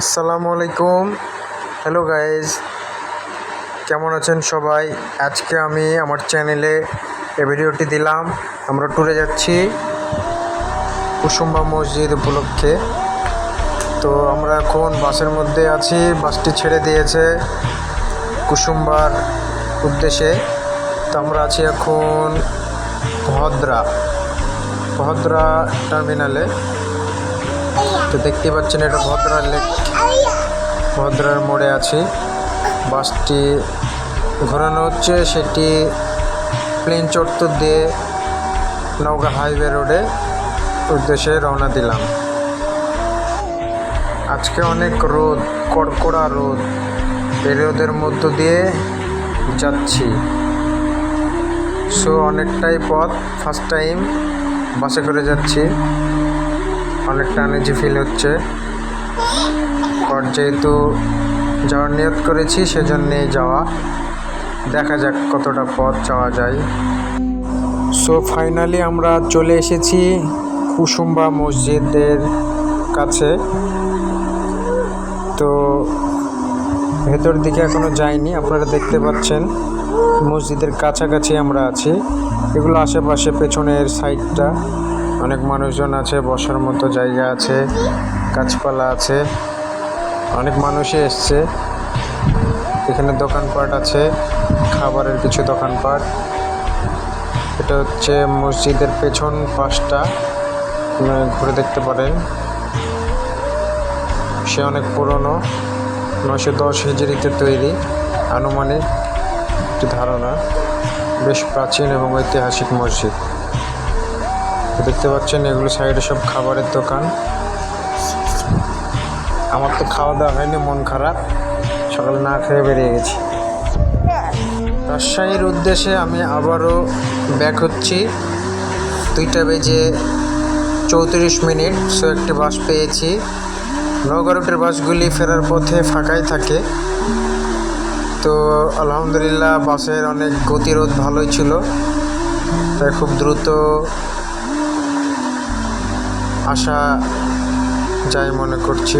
আসসালামু আলাইকুম। Hello guys কেমন আছেন সবাই? আজকে আমি আমার চ্যানেলে এ ভিডিওটি দিলাম। আমরা ট্যুরে যাচ্ছি কুসুম্বা মসজিদ উপলক্ষে। তো আমরা এখন বাসের মধ্যে আছি, বাসটি ছেড়ে দিয়েছে কুসুম্বার উদ্দেশ্যে। তো আমরা আছি এখন ভদ্রা ভদ্রা টার্মিনালে তো দেখতে পাচ্ছেন এটা ভদ্রা লেক। ভদ্রার মোড়ে আছি। বাসটি ঘোরানো হচ্ছে সেটি প্লেন চত্বর দিয়ে নৌকা হাইওয়ে রোডে উদ্দেশ্যে রওনা দিলাম। আজকে অনেক রোদ, কড়কড়া রোদ। এই রোদের মধ্য দিয়ে যাচ্ছি। সো অনেকটাই পথ ফার্স্ট টাইম বাসে করে যাচ্ছি। অনেকটা আনেজি ফিল হচ্ছে। আর যেহেতু যাওয়ার নিয়ত করেছি, সেজন্যেই যাওয়া। দেখা যাক কতটা পথ যাওয়া যায়। সো ফাইনালি আমরা চলে এসেছি কুসুম্বা মসজিদের কাছে। তো, ভেতর দিকে এখনও যাইনি, আপনারা দেখতে পাচ্ছেন। মসজিদের কাছাকাছি আমরা আছি। এগুলো আশেপাশে পেছনের সাইডটা অনেক মানুষজন আছে, বসার মতো জায়গা আছে, গাছপালা আছে, অনেক মানুষই এসছে। এখানে দোকানপাট আছে, খাবারের কিছু দোকানপাট। এটা হচ্ছে মসজিদের পেছন পাশটা ঘুরে দেখতে পারেন। সে অনেক পুরনো নশো দশ হিজড়িতে তৈরি, আনুমানিক একটি ধারণা। বেশ প্রাচীন এবং ঐতিহাসিক মসজিদ। দেখতে পাচ্ছেন, এগুলো সাইডে সব খাবারের দোকান। আমার তো খাওয়া দাওয়া হয়নি, মন খারাপ। সকালে না খেয়ে বেরিয়ে গেছি। রাজশাহীর উদ্দেশ্যে আমি আবারও ব্যাক হচ্ছি। দুইটা বেজে চৌত্রিশ মিনিট সো একটি বাস পেয়েছি। নৌকা রুটের বাসগুলি ফেরার পথে ফাঁকাই থাকে। তো আলহামদুলিল্লাহ, বাসের অনেক গতিরোধ ভালোই ছিল। তাই খুব দ্রুত আসা যাই মনে করছি।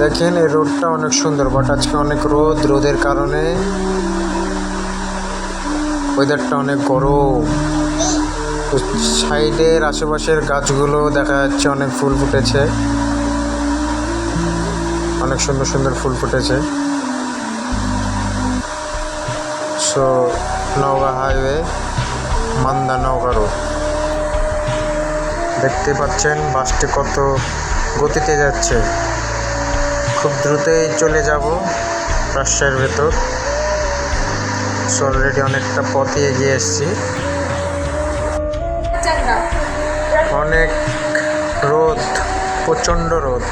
দেখেন, এই রোডটা অনেক সুন্দর বাট আজকে অনেক রোদ, রোদের কারণে ওয়েদারটা অনেক গরম। সাইডের আশেপাশের গাছগুলো দেখা যাচ্ছে অনেক ফুল ফুটেছে। অনেক সুন্দর সুন্দর ফুল ফুটেছে। So Naogaon highway Manda Naogaon road দেখতে পাচ্ছেন বাসটি কত গতিতে যাচ্ছে। খুব দ্রুতই চলে যাব রাজশাহীর ভেতর। সো অলরেডি অনেকটা পথে এগিয়ে এসেছি। অনেক রোদ, প্রচণ্ড রোদ।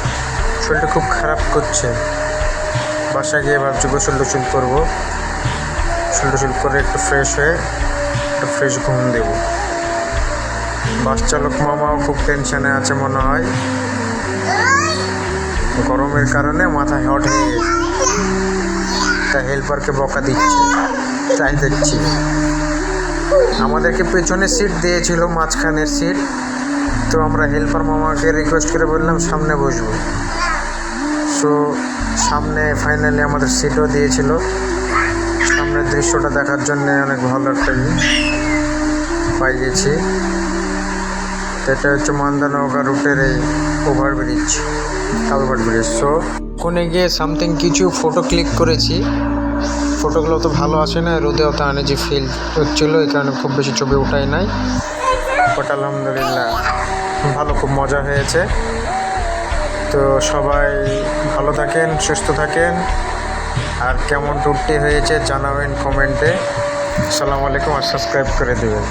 শরীরটা খুব খারাপ করছে। বাসা গিয়ে ভাবছি গোসল টোসল করব। গোসল করে একটু ফ্রেশ হয়ে, একটু ফ্রেশ ঘুম দেবো। বাস চালক মামাও খুব টেনশনে আছে মনে হয়। গরমের কারণে মাথা হট হয়ে গেছে। তা হেল্পারকে বকা দিচ্ছে, তাই দেখছি। আমাদেরকে পেছনে সিট দিয়েছিল, মাঝখানের সিট তো আমরা হেল্পার মামাকে রিকোয়েস্ট করে বললাম, সামনে বসবো। সো সামনে ফাইনালি আমাদের সিটও দিয়েছিল। সামনের দৃশ্যটা দেখার জন্য অনেক ভালো একটা পাই গেছি। এটা হচ্ছে মান্দা নৌকা রুটের এই ওভারব্রিজ কালভার্ট ব্রিজ সো কোনে গিয়ে সামথিং কিছু ফটো ক্লিক করেছি। ফটোগুলো তো ভালো আসে না, রোদে অত আনেজি ফিল হচ্ছিল, এই কারণে খুব বেশি ছবি উঠাই নাই। বাট আলহামদুলিল্লাহ, ভালো, খুব মজা হয়েছে। তো সবাই ভালো থাকেন, সুস্থ থাকেন। আর কেমন ট্যুরটি হয়েছে জানাবেন কমেন্টে আসসালামু আলাইকুম আর সাবস্ক্রাইব করে দেবেন।